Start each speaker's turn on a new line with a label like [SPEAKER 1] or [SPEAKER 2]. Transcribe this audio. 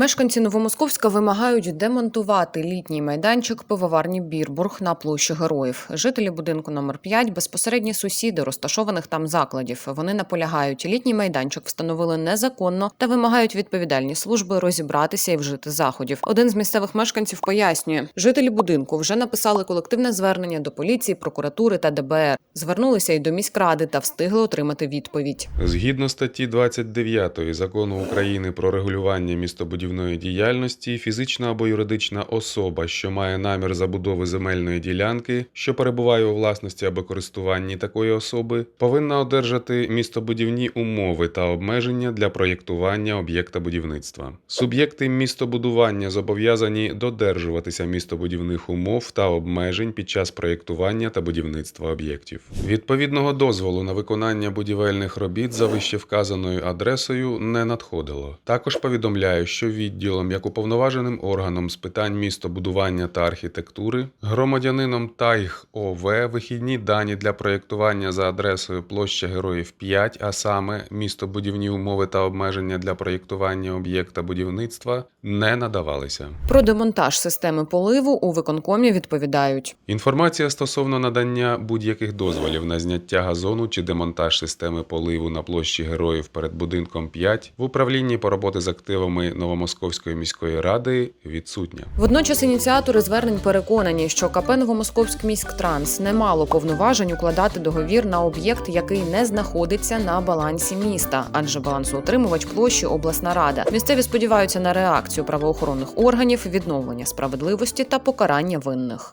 [SPEAKER 1] Мешканці Новомосковська вимагають демонтувати літній майданчик пивоварні Бірбург на площі героїв. Жителі будинку номер 5 безпосередні сусіди розташованих там закладів. Вони наполягають, літній майданчик встановили незаконно та вимагають відповідальні служби розібратися і вжити заходів. Один з місцевих мешканців пояснює, жителі будинку вже написали колективне звернення до поліції, прокуратури та ДБР. Звернулися й до міськради та встигли отримати відповідь.
[SPEAKER 2] Згідно статті 29 закону України про регулювання містобудівної діяльності, фізична або юридична особа, що має намір забудови земельної ділянки, що перебуває у власності або користуванні такої особи, повинна одержати містобудівні умови та обмеження для проєктування об'єкта будівництва. Суб'єкти містобудування зобов'язані додержуватися містобудівних умов та обмежень під час проєктування та будівництва об'єктів. Відповідного дозволу на виконання будівельних робіт за вищевказаною адресою не надходило. Також повідомляю, що відділом як уповноваженим органом з питань містобудування та архітектури, громадянином ТАЙГ ОВ вихідні дані для проєктування за адресою площа Героїв 5, а саме містобудівні умови та обмеження для проєктування об'єкта будівництва не надавалися.
[SPEAKER 1] Про демонтаж системи поливу у виконкомі відповідають.
[SPEAKER 2] Інформація стосовно надання будь-яких дозволів на зняття газону чи демонтаж системи поливу на площі Героїв перед будинком 5 в управлінні по роботи з активами Новомосковської міської ради відсутня.
[SPEAKER 1] Водночас ініціатори звернень переконані, що КП Новомосковськ міськтранс не мало повноважень укладати договір на об'єкт, який не знаходиться на балансі міста, адже балансоутримувач площі обласна рада. Місцеві сподіваються на реакцію правоохоронних органів, відновлення справедливості та покарання винних.